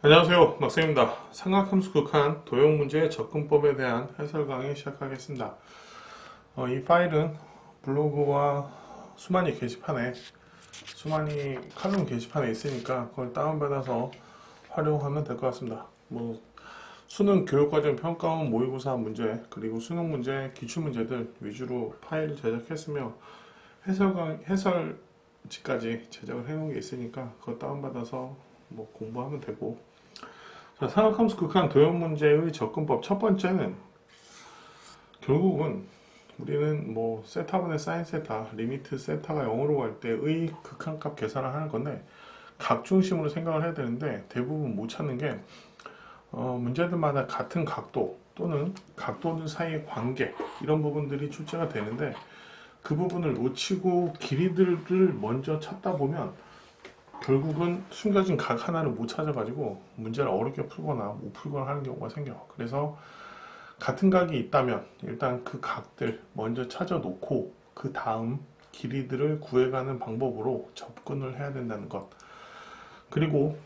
안녕하세요 막쌤입니다. 삼각함수 극한 도형문제 접근법에 대한 해설 강의 시작하겠습니다. 어, 이 파일은 블로그와 수만이 게시판에 수만이 칼럼 게시판에 있으니까 그걸 다운받아서 활용하면 될 것 같습니다. 뭐 수능 교육과정 평가원 모의고사 문제 그리고 수능 문제 기출문제들 위주로 파일을 제작했으며 해설 강 해설지까지 제작을 해놓은 게 있으니까 그거 다운받아서 뭐 공부하면 되고. 자, 삼각함수 극한 도형 문제의 접근법 첫 번째는 결국은 우리는 뭐 세타분의 사인 세타, 리미트 세타가 0으로 갈 때의 극한값 계산을 하는 건데 각중심으로 생각을 해야 되는데 대부분 못 찾는 게 어, 문제들마다 같은 각도 또는 각도들 사이의 관계 이런 부분들이 출제가 되는데 그 부분을 놓치고 길이들을 먼저 찾다 보면 결국은 숨겨진 각 하나를 못 찾아가지고 문제를 어렵게 풀거나 못 풀거나 하는 경우가 생겨. 그래서 같은 각이 있다면 일단 그 각들 먼저 찾아놓고 그 다음 길이들을 구해가는 방법으로 접근을 해야 된다는 것. 그리고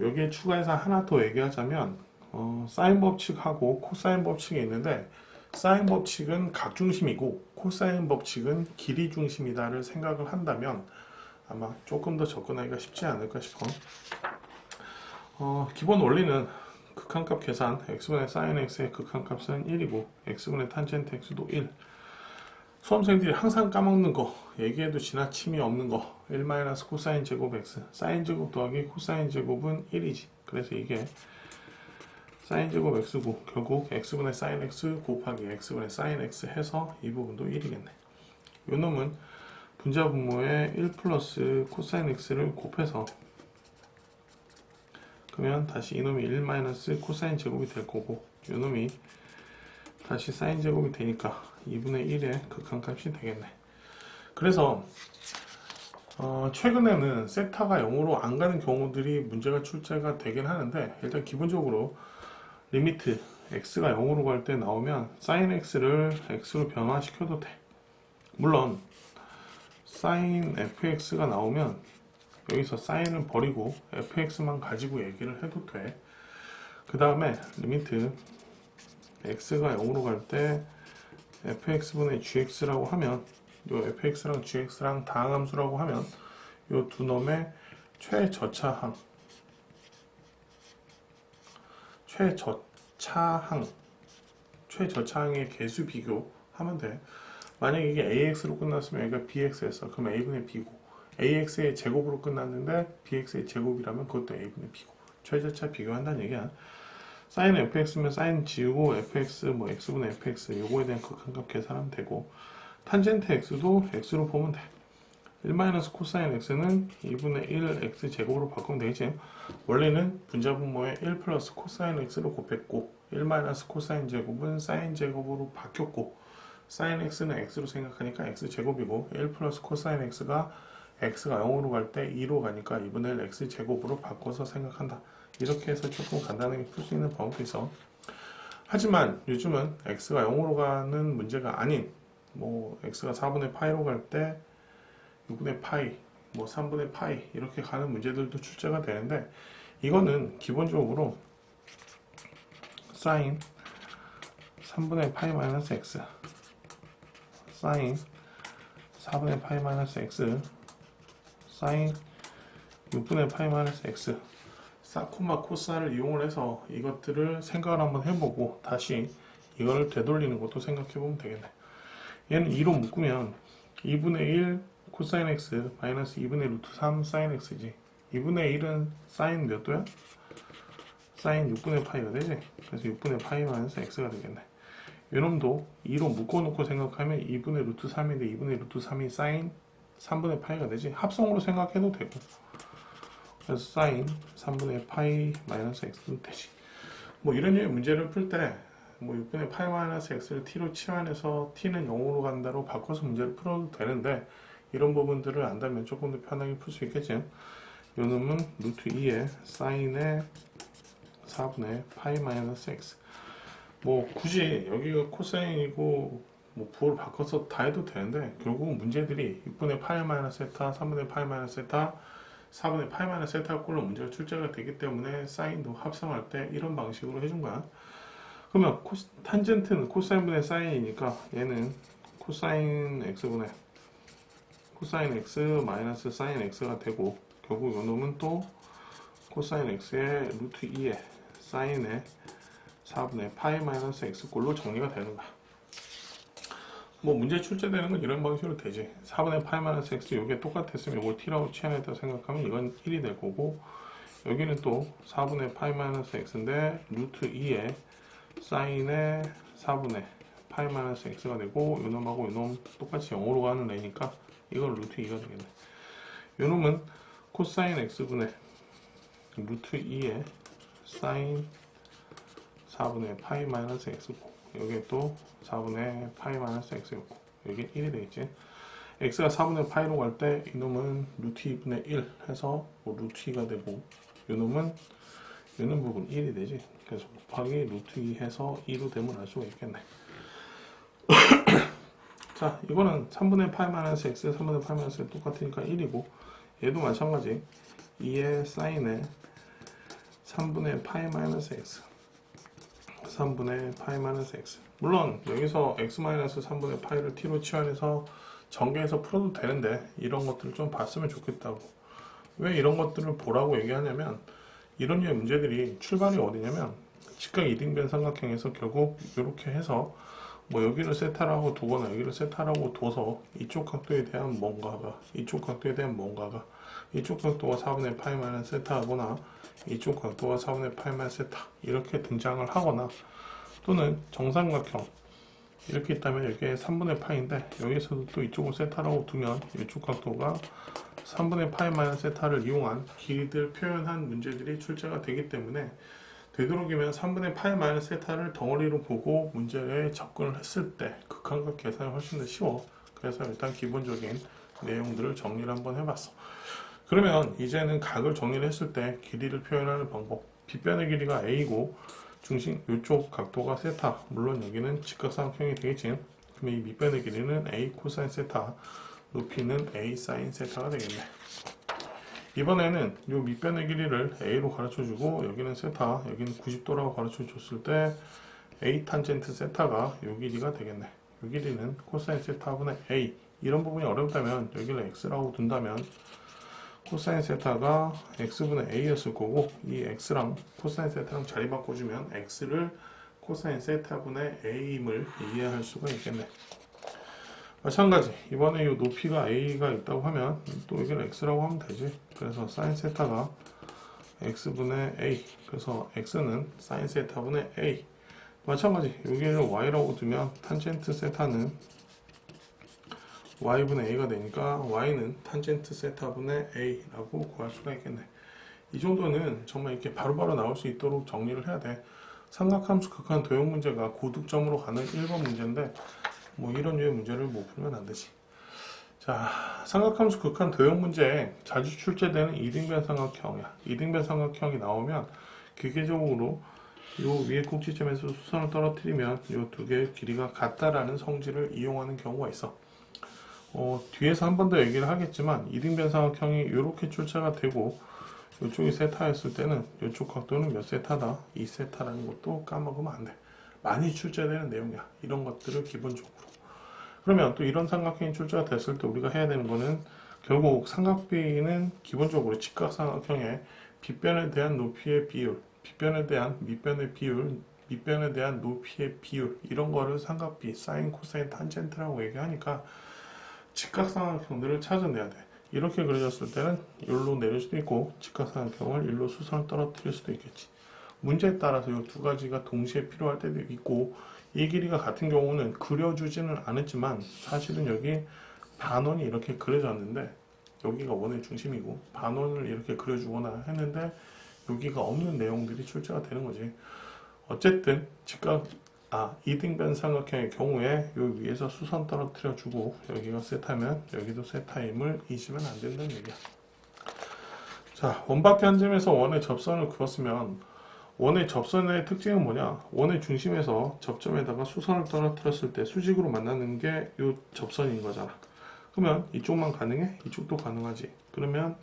여기에 추가해서 하나 더 얘기하자면 어, 사인 법칙하고 코사인 법칙이 있는데 사인 법칙은 각 중심이고 코사인 법칙은 길이 중심이다를 생각을 한다면 아마 조금 더 접근하기가 쉽지 않을까 싶어. 어, 기본 원리는 극한값 계산 x분의 sin x의 극한값은 1이고 x분의 탄젠트 x도 1. 수험생들이 항상 까먹는 거, 얘기해도 지나침이 없는 거, 1 마이너스 코사인 제곱 x, 사인 제곱 더하기 코사인 제곱은 1이지. 그래서 이게 사인 제곱 x고 결국 x분의 sin x 곱하기 x분의 sin x 해서 이 부분도 1이겠네. 요 놈은 분자 분모에 1 플러스 코사인 x를 곱해서 그러면 다시 이놈이 1 마이너스 코사인 제곱이 될 거고 이놈이 다시 사인 제곱이 되니까 2분의 1의 극한값이 되겠네. 그래서 어, 최근에는 세타가 0으로 안 가는 경우들이 문제가 출제가 되긴 하는데 일단 기본적으로 리미트 x가 0으로 갈 때 나오면 sin x를 x로 변화시켜도 돼. 물론 sin fx가 나오면 여기서 sign을 버리고 fx만 가지고 얘기를 해도 돼. 그 다음에 리미트 x가 0으로 갈 때 fx분의 gx라고 하면 요 fx랑 gx랑 다항함수라고 하면 요두 놈의 최저차항 최저차항 최저차항의 개수 비교하면 돼. 만약 이게 AX로 끝났으면 여기가 BX였어. 그럼 A분의 B고 AX의 제곱으로 끝났는데 BX의 제곱이라면 그것도 A분의 B고 최저차 비교한다는 얘기야. sin fx면 sin 지우고 fx 뭐 x분의 fx 요거에 대한 극한값 계산하면 되고 탄젠트 x도 x로 보면 돼. 1 마이너스 코사인 x는 2분의 1 x 제곱으로 바꾸면 되겠지. 원래는 분자 분모에 1 플러스 코사인 x로 곱했고 1 마이너스 코사인 제곱은 사인 제곱으로 바뀌었고 sin x는 x로 생각하니까 x 제곱이고 1 플러스 코사인 x가 x가 0으로 갈 때 2로 가니까 2분의 1 x 제곱으로 바꿔서 생각한다. 이렇게 해서 조금 간단하게 풀 수 있는 방법도 있어. 하지만 요즘은 x가 0으로 가는 문제가 아닌 뭐 x가 4분의 파이로 갈 때 6분의 파이, 뭐 3분의 파이 이렇게 가는 문제들도 출제가 되는데 이거는 기본적으로 sin 3분의 파이 마이너스 x 사인 4분의 파이 마이너스 x 사인 6분의 파이 마이너스 x 사코마 코사를 이용을 해서 이것들을 생각을 한번 해보고 다시 이걸 되돌리는 것도 생각해 보면 되겠네 얘는 2로 묶으면 2분의 1 코사인 x 마이너스 2분의 루트 3 사인 x지 2분의 1은 사인 몇 도야? 사인 6분의 파이가 되지? 그래서 6분의 파이 마이너스 x가 되겠네 요놈도 2로 묶어놓고 생각하면 2분의 루트 3인데 2분의 루트 3이 사인 3분의 파이가 되지? 합성으로 생각해도 되고. 그래서 사인 3분의 파이 마이너스 x도 되지. 뭐 이런 문제를 풀 때 뭐 6분의 파이 마이너스 x를 t로 치환해서 t는 0으로 간다로 바꿔서 문제를 풀어도 되는데 이런 부분들을 안다면 조금 더 편하게 풀 수 있겠지? 요 놈은 루트 2의 사인의 4분의 파이 마이너스 x 뭐 굳이 여기가 코사인이고 뭐 부호를 바꿔서 다 해도 되는데 결국은 문제들이 6분의 파이 마이너스 세타, 3분의 파이 마이너스 세타, 4분의 파이 마이너스 세타 꼴로 문제가 출제가 되기 때문에 사인도 합성할 때 이런 방식으로 해준 거야. 그러면 코스, 탄젠트는 코사인분의 사인이니까 얘는 코사인 x분의 코사인 x 마이너스 사인 x가 되고 결국 요 놈은 또 코사인 x의 루트 2의 사인의 4분의 파이 마이너스 x꼴로 정리가 되는 거야. 뭐 문제 출제되는 건 이런 방식으로 되지. 4분의 파이 마이너스 x 이게 똑같았으면 이걸 t라고 취한했다 생각하면 이건 1이 될 거고 여기는 또 4분의 파이 마이너스 x인데 루트 2의 사인의 4분의 파이 마이너스 x가 되고 요놈하고 요놈 똑같이 0으로 가는 애니까 이건 루트 2가 되겠네. 요놈은 코사인 x분의 루트 2의 사인 4분의 파이 마이너스 x고 여기에 또 4분의 파이 마이너스 x였고 여기 1이 되겠지. X가 4분의 파이로 갈 때 이놈은 루트 2분의 1 해서 뭐 루트 2가 되고 요놈은 요놈 부분 1이 되지. 그래서 곱하기 루트 2 해서 2로 되면 알 수가 있겠네. 자 이거는 3분의 파이 마이너스 x 3분의 파이 마이너스 똑같으니까 1이고 얘도 마찬가지. 2의 사인에 3분의 파이 마이너스 x 3분의 파이 마이너스 x. 물론 여기서 x 마이너스 3분의 파이를 t로 치환해서 전개해서 풀어도 되는데 이런 것들을 좀 봤으면 좋겠다고. 왜 이런 것들을 보라고 얘기하냐면 이런 류의 문제들이 출발이 어디냐면 직각 이등변 삼각형에서 결국 이렇게 해서 뭐 여기를 세타라고 두거나 여기를 세타라고 둬서 이쪽 각도에 대한 뭔가가 이쪽 각도에 대한 뭔가가 이쪽 각도가 4분의 파이 마이너스 세타하거나 이쪽 각도가 4분의 파이 마이너스 세타 이렇게 등장을 하거나 또는 정삼각형 이렇게 있다면 여기에 3분의 파인데 여기서도 또 이쪽을 세타라고 두면 이쪽 각도가 3분의 파이 마이너스 세타를 이용한 길이들 표현한 문제들이 출제가 되기 때문에 되도록이면 3분의 파이 마이너스 세타를 덩어리로 보고 문제에 접근을 했을 때 극한각 계산이 훨씬 더 쉬워. 그래서 일단 기본적인 내용들을 정리를 한번 해봤어. 그러면 이제는 각을 정리를 했을 때 길이를 표현하는 방법. 빗변의 길이가 a고 중심 이쪽 각도가 세타. 물론 여기는 직각삼각형이 되겠지 그러면 이 밑변의 길이는 a 코사인 세타 높이는 a 사인 세타가 되겠네 이번에는 이 밑변의 길이를 a로 가르쳐주고 여기는 세타 여기는 90도라고 가르쳐줬을 때 a 탄젠트 세타가 이 길이가 되겠네. 이 길이는 코사인 세타분의 a. 이런 부분이 어렵다면 여기를 x라고 둔다면 코사인 세타가 x분의 a였을 거고 이 x랑 코사인 세타랑 자리 바꿔주면 x를 코사인 세타분의 a임을 이해할 수가 있겠네 마찬가지. 이번에 이 높이가 a가 있다고 하면 또 여기를 x라고 하면 되지. 그래서 사인 세타가 x분의 a. 그래서 x는 사인 세타분의 a. 마찬가지. 여기를 y라고 두면 탄젠트 세타는 y분의 a가 되니까 y는 탄젠트 세타분의 a라고 구할 수가 있겠네. 이 정도는 정말 이렇게 바로바로 나올 수 있도록 정리를 해야 돼. 삼각함수 극한 도형 문제가 고득점으로 가는 1번 문제인데 뭐 이런 류의 문제를 못 풀면 안 되지. 자, 삼각함수 극한 도형 문제에 자주 출제되는 이등변 삼각형이야. 이등변 삼각형이 나오면 기계적으로 요 위에 꼭지점에서 수선을 떨어뜨리면 요 두 개의 길이가 같다라는 성질을 이용하는 경우가 있어. 어, 뒤에서 한 번 더 얘기를 하겠지만 이등변 삼각형이 이렇게 출제가 되고 이쪽이 세타였을 때는 이쪽 각도는 몇 세타다 2세타라는 것도 까먹으면 안 돼. 많이 출제되는 내용이야. 이런 것들을 기본적으로. 그러면 또 이런 삼각형이 출제가 됐을 때 우리가 해야 되는 거는 결국 삼각비는 기본적으로 직각삼각형의 빗변에 대한 높이의 비율, 빗변에 대한 밑변의 비율, 밑변에 대한 높이의 비율 이런 거를 삼각비, 사인, 코사인, 탄젠트라고 얘기하니까 직각삼각형들을 찾아내야 돼. 이렇게 그려졌을 때는 일로 내릴 수도 있고 직각삼각형을 일로 수선을 떨어뜨릴 수도 있겠지. 문제에 따라서 이 두 가지가 동시에 필요할 때도 있고 이 길이가 같은 경우는 그려주지는 않았지만 사실은 여기 반원이 이렇게 그려졌는데 여기가 원의 중심이고 반원을 이렇게 그려주거나 했는데 여기가 없는 내용들이 출제가 되는 거지. 어쨌든 직각 아 이등변 삼각형의 경우에 요 위에서 수선 떨어뜨려 주고 여기가 세타면 여기도 세타임을 잊으면 안 된다는 얘기야. 자 원밖에 한 점에서 원의 접선을 그었으면 원의 접선의 특징은 뭐냐? 원의 중심에서 접점에다가 수선을 떨어뜨렸을 때 수직으로 만나는 게요 접선인 거잖아. 그러면 이쪽만 가능해? 이쪽도 가능하지. 그러면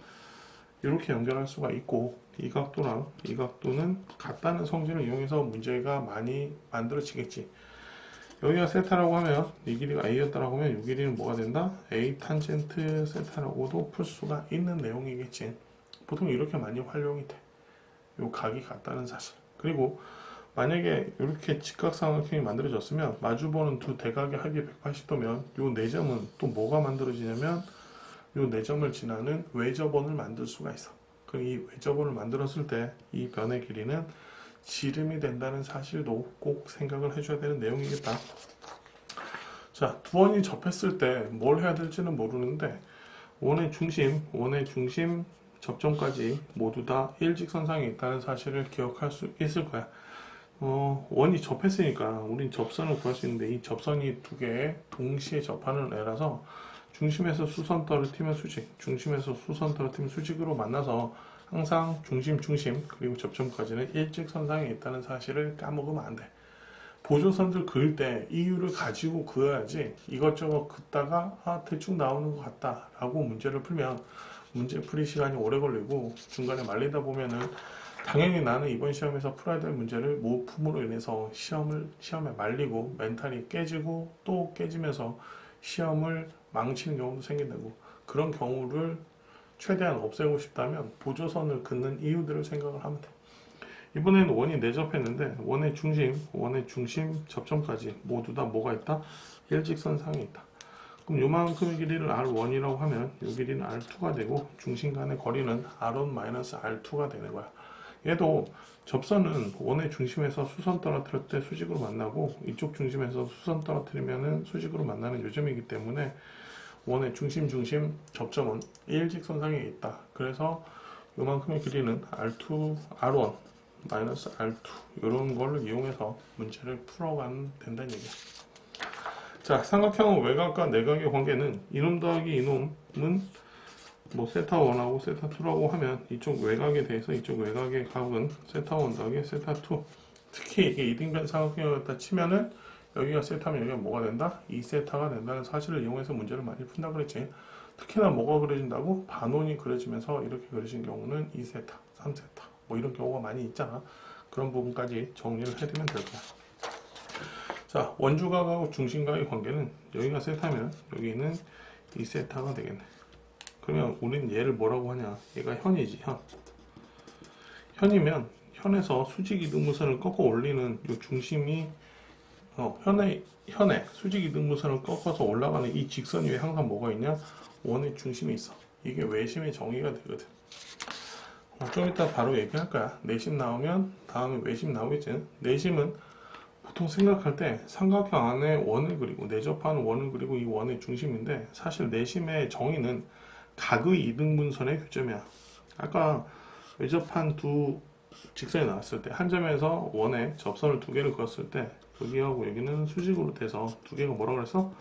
이렇게 연결할 수가 있고 이 각도랑 이 각도는 같다는 성질을 이용해서 문제가 많이 만들어지겠지. 여기가 세타라고 하면 이 길이가 a였다라고 하면 이 길이는 뭐가 된다? a 탄젠트 세타라고도 풀 수가 있는 내용이겠지. 보통 이렇게 많이 활용이 돼. 요 각이 같다는 사실. 그리고 만약에 이렇게 직각삼각형이 만들어졌으면 마주보는 두 대각의 합이 180도면 요네 점은 또 뭐가 만들어지냐면 요네 점을 지나는 외접원을 만들 수가 있어. 그럼 이 외접원을 만들었을 때 이 변의 길이는 지름이 된다는 사실도 꼭 생각을 해줘야 되는 내용이겠다. 자, 두 원이 접했을 때 뭘 해야 될지는 모르는데 원의 중심, 원의 중심 접점까지 모두 다 일직선상에 있다는 사실을 기억할 수 있을 거야. 어, 원이 접했으니까 우린 접선을 구할 수 있는데 이 접선이 두 개에 동시에 접하는 애라서 중심에서 수선 떨어뜨리면 수직, 중심에서 수선 떨어뜨리면 수직으로 만나서 항상 중심, 중심 그리고 접점까지는 일직선상에 있다는 사실을 까먹으면 안 돼. 보조선들 그을 때 이유를 가지고 그어야지 이것저것 긋다가 아 대충 나오는 것 같다 라고 문제를 풀면 문제 풀이 시간이 오래 걸리고 중간에 말리다 보면은 당연히 나는 이번 시험에서 풀어야 될 문제를 모품으로 인해서 시험을 시험에 말리고 멘탈이 깨지고 또 깨지면서 시험을 망치는 경우도 생긴다고 그런 경우를 최대한 없애고 싶다면 보조선을 긋는 이유들을 생각을 하면 돼. 이번에는 원이 내접했는데 원의 중심, 원의 중심 접점까지 모두 다 뭐가 있다? 일직선상에 있다. 그럼 요만큼의 길이를 R1이라고 하면 요 길이는 R2가 되고 중심 간의 거리는 R1-R2가 되는 거야. 얘도 접선은 원의 중심에서 수선 떨어뜨릴 때 수직으로 만나고 이쪽 중심에서 수선 떨어뜨리면은 수직으로 만나는 요점이기 때문에 원의 중심 중심 접점은 일직선상에 있다. 그래서 요만큼의 길이는 R2, R1 마이너스 R2 이런 걸 이용해서 문제를 풀어가면 된다는 얘기야. 자, 삼각형 외곽과 내각의 관계는 이놈 더하기 이놈은 뭐 세타 1하고 세타 2라고 하면 이쪽 외곽에 대해서 이쪽 외곽의 값은 세타 1 더하기 세타 2 특히 이게 이등변 삼각형이었다 치면은 여기가 세타면 여기가 뭐가 된다? 2세타가 된다는 사실을 이용해서 문제를 많이 푼다 그랬지 특히나 뭐가 그려진다고? 반원이 그려지면서 이렇게 그려진 경우는 2세타, 3세타 뭐 이런 경우가 많이 있잖아. 그런 부분까지 정리를 해두면 될 거야. 자 원주각하고 중심각의 관계는 여기가 세타면 여기는 2세타가 되겠네. 그러면 우리는 얘를 뭐라고 하냐? 얘가 현이지 현. 현이면 현에서 수직 이등분선을 꺾어 올리는 이 중심이 어, 현의 현에 수직 이등분선을 꺾어서 올라가는 이 직선 위에 항상 뭐가 있냐? 원의 중심이 있어. 이게 외심의 정의가 되거든. 어, 좀 이따 바로 얘기할 거야 내심 나오면 다음에 외심 나오겠지 내심은 보통 생각할 때 삼각형 안에 원을 그리고 내접하는 원을 그리고 이 원의 중심인데 사실 내심의 정의는 각의 이등분선의 교점이야. 아까 외접한 두 직선이 나왔을 때 한 점에서 원에 접선을 두 개를 그었을 때 여기하고 여기는 수직으로 돼서 두 개가 뭐라고 그랬어?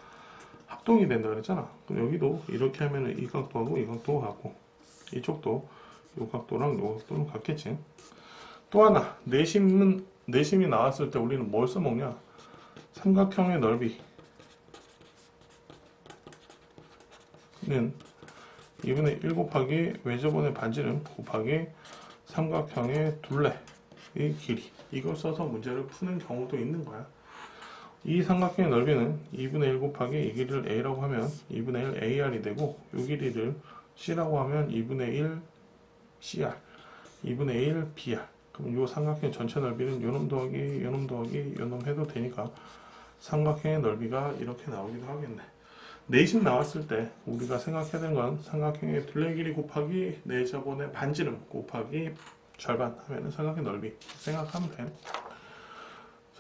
합동이 된다 그랬잖아. 그럼 여기도 이렇게 하면은 이 각도하고 이 각도가 같고 이쪽도 이 각도랑 이 각도는 같겠지. 또 하나 내심은 내심이 나왔을 때 우리는 뭘 써먹냐? 삼각형의 넓이는 2분의 1 곱하기 외접원의 반지름 곱하기 삼각형의 둘레의 길이 이걸 써서 문제를 푸는 경우도 있는 거야. 이 삼각형의 넓이는 2분의 1 곱하기 이 길이를 a라고 하면 2분의 1 ar이 되고 이 길이를 c라고 하면 2분의 1 cr 2분의 1 br 그럼 이 삼각형 전체 넓이는 요놈 더하기 요놈 더하기 요놈 해도 되니까 삼각형의 넓이가 이렇게 나오기도 하겠네. 내심 나왔을 때 우리가 생각해야 되는 건 삼각형의 둘레 길이 곱하기 내접원의 반지름 곱하기 절반 하면은 삼각형 넓이 생각하면 돼.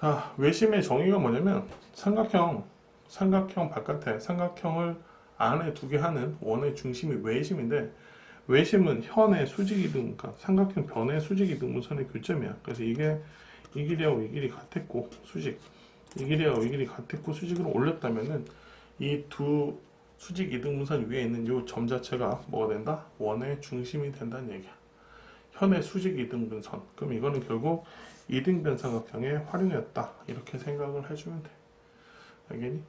자, 외심의 정의가 뭐냐면 삼각형 삼각형 바깥에 삼각형을 안에 두게 하는 원의 중심이 외심인데 외심은 현의 수직이등 그러니까 삼각형 변의 수직이 등분선의 교점이야. 그래서 이게 이 길이하고 이 길이 같았고 수직 이 길이하고 이 길이 같았고 수직으로 올렸다면은 이 두 수직 이등분선 위에 있는 이 점 자체가 뭐가 된다? 원의 중심이 된다는 얘기야. 현의 수직 이등분선. 그럼 이거는 결국 이등변 삼각형의 활용이었다. 이렇게 생각을 해주면 돼. 알겠니?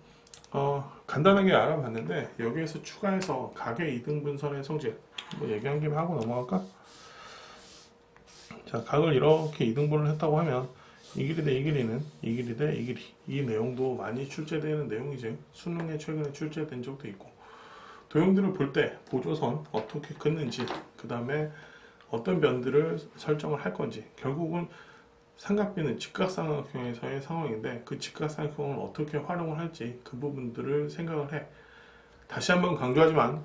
어, 간단하게 알아봤는데 여기에서 추가해서 가계 이등 분선의 성질 뭐 얘기한 김에 하고 넘어갈까? 자, 각을 이렇게 이등분을 했다고 하면 이 길이 대 이 길이는 이 길이 대 이 길이 이 내용도 많이 출제되는 내용이지 수능에 최근에 출제된 적도 있고 도형들을 볼 때 보조선 어떻게 긋는지 그 다음에 어떤 변들을 설정을 할 건지 결국은 삼각비는 직각삼각형에서의 상황인데 그 직각삼각형을 어떻게 활용을 할지 그 부분들을 생각을 해. 다시 한번 강조하지만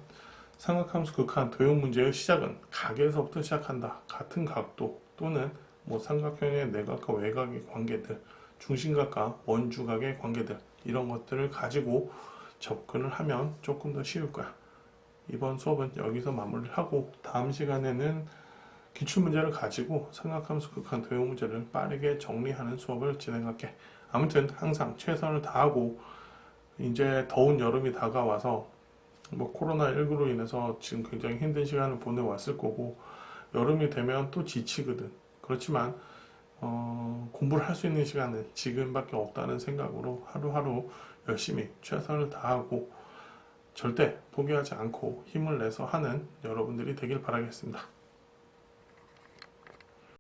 삼각함수 극한 도형 문제의 시작은 각에서부터 시작한다. 같은 각도 또는 뭐 삼각형의 내각과 외곽의 관계들 중심각과 원주각의 관계들 이런 것들을 가지고 접근을 하면 조금 더 쉬울 거야. 이번 수업은 여기서 마무리를 하고 다음 시간에는 기출문제를 가지고 삼각함수 극한 도형 문제를 빠르게 정리하는 수업을 진행할게. 아무튼 항상 최선을 다하고 이제 더운 여름이 다가와서 뭐 코로나19로 인해서 지금 굉장히 힘든 시간을 보내왔을 거고 여름이 되면 또 지치거든. 그렇지만 어, 공부를 할 수 있는 시간은 지금밖에 없다는 생각으로 하루하루 열심히 최선을 다하고 절대 포기하지 않고 힘을 내서 하는 여러분들이 되길 바라겠습니다.